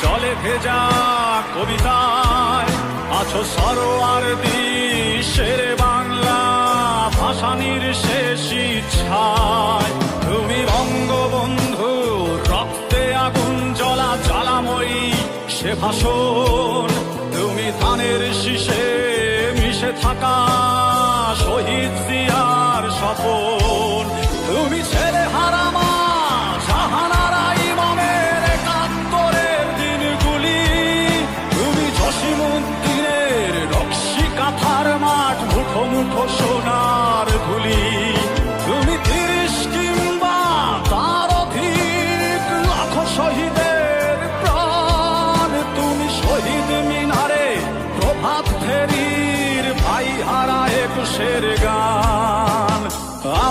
জলে ভেজা কবিতায়, আছো সরোয়ার দিশের বাংলা ভাসানির শেষ ইচ্ছায়। তুমি বঙ্গবন্ধু, রক্তে আগুন জ্বলা জ্বালাময়ী সে ভাষণ। তুমি ধানের শীষে মিশে থাকা শহীদ জিয়ার স্বপন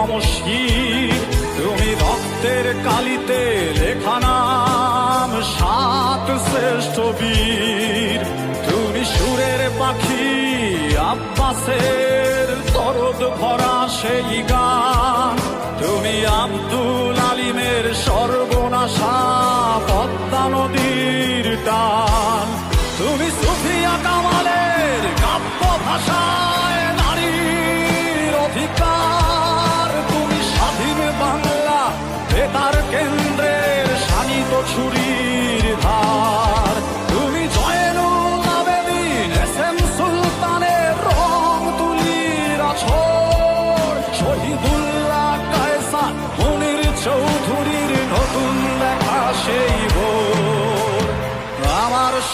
মমশি তুমি রক্তের কালিতে লেখা নাম, সাত শ্রেষ্ঠ বীর। তুমি সুরের পাখি, আব্বাসের তরদ ভরা সেই গান। তুমি আব্দুল আলিমের সর্বনাশা পদ্মা নদীর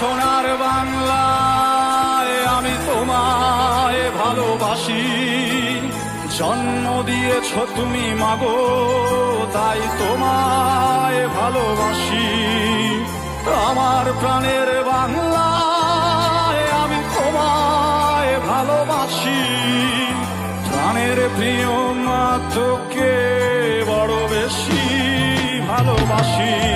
সোনার বাংলায় আমি তোমায় ভালোবাসি। জন্ম দিয়েছ তুমি মাগো, তাই তোমায় ভালোবাসি। আমার প্রাণের বাংলায় আমি তোমায় ভালোবাসি। প্রাণের প্রিয় মা বড় বেশি ভালোবাসি।